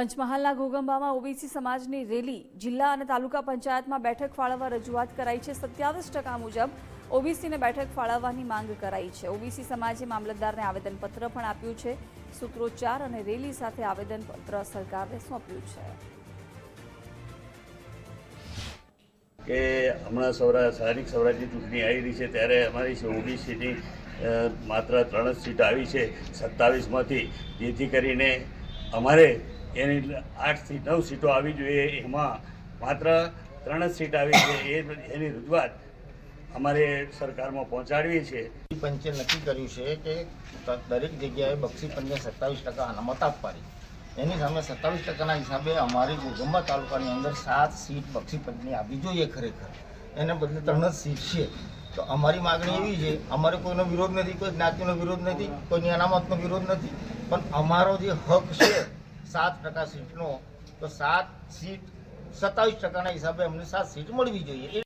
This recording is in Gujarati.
પંચમહાલના ઘોગંબામાં ઓબીસી સમાજની રેલી જિલ્લા અને તાલુકા પંચાયતમાં બેઠક ફાળવવા રજૂઆત કરાઈ છે. સત્યાવીસ ટકા મુજબ ઓબીસીને બેઠક ફાળવવાની માંગ કરાઈ છે. ઓબીસી સમાજે મામલતદારને આવેદનપત્ર પણ આપ્યું છે. સૂત્રોચ્ચાર અને રેલી સાથે આવેદનપત્ર સરકારને સોંપ્યું છે. કે હમણાં સૌરા, સ્થાનિક સ્વરાજ્યની ચૂંટણી આવી રહી છે ત્યારે અમારી ઓબીસીની માત્ર ત્રણ સીટ આવી છે. સત્તાવીસમાંથી જેથી કરીને અમારે એની આઠથી નવ સીટો આવી જોઈએ. એમાં માત્ર ત્રણ જ સીટ આવી છે. એ એની રજૂઆત અમારે સરકારમાં પહોંચાડવી છે. પંચે નક્કી કર્યું છે કે દરેક જગ્યાએ બક્ષી પંચે સત્તાવીસ ટકા અનામત આપવાની. એની સામે સત્તાવીસ ટકાના હિસાબે અમારી ગોગંબા તાલુકાની અંદર સાત સીટ બક્ષી પંચની આપવી જોઈએ ખરેખર. એને બદલે ત્રણ જ સીટ છે. તો અમારી માગણી એવી છે, અમારે કોઈનો વિરોધ નથી, કોઈ જ્ઞાતિનો વિરોધ નથી, કોઈની અનામતનો વિરોધ નથી. પણ અમારો જે હક છે સાત ટકા સીટનો તો સાત સીટ સત્તાવીસ ટકાના હિસાબે અમને સાત સીટ મળવી જોઈએ.